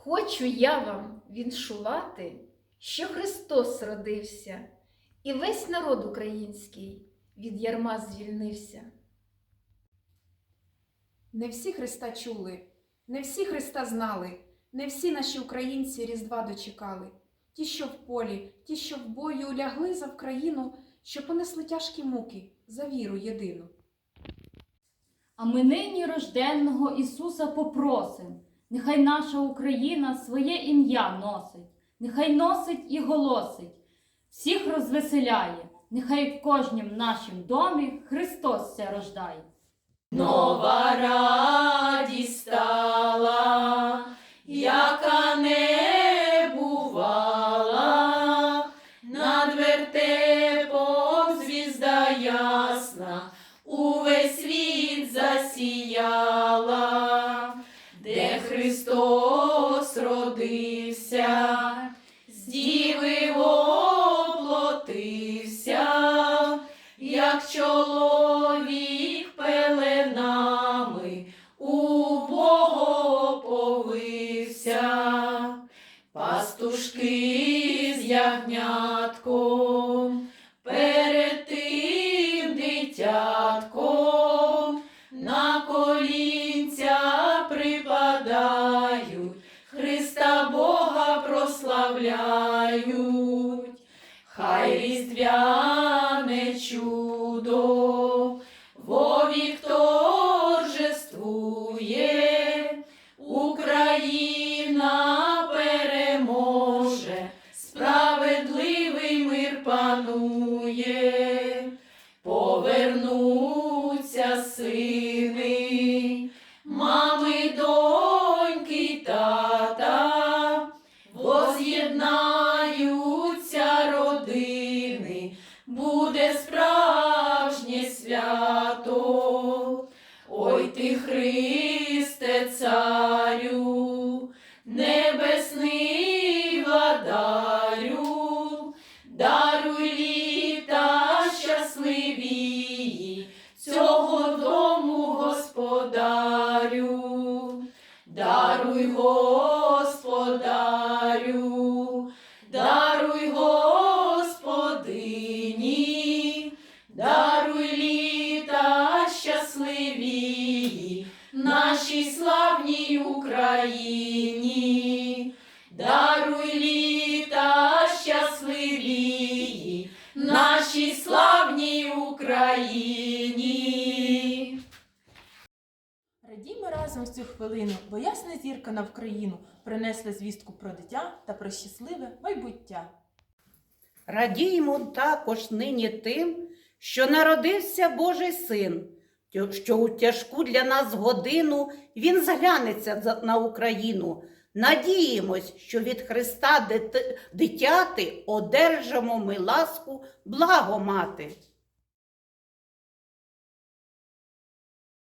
Хочу я вам віншувати, що Христос родився, і весь народ український від ярма звільнився. Не всі Христа чули, не всі Христа знали, не всі наші українці Різдва дочекали. Ті, що в полі, ті, що в бою лягли за Вкраїну, що понесли тяжкі муки за віру єдину. А ми нині рожденного Ісуса попросим, нехай наша Україна своє ім'я носить, нехай носить і голосить, всіх розвеселяє, нехай в кожнім нашім домі Христос ся рождає. Нова Христос родився, з діви воплотився, як чоловік пеленами убого повився, пастушки з ягнятком, прославляють. Хай різдвяне чудо Христе, царю, небесний владарю, даруй літа щасливі, цього дому господарю, даруй господарю, даруй господині, даруй літа щасливі, Україні. Радіймо разом в цю хвилину, бо ясна зірка на Вкраїну принесла звістку про дитя та про щасливе майбуття. Радіємо також нині тим, що народився Божий син, що у тяжку для нас годину він зглянеться на Україну. Надіємось, що від Христа дитяти одержимо ми ласку благо мати.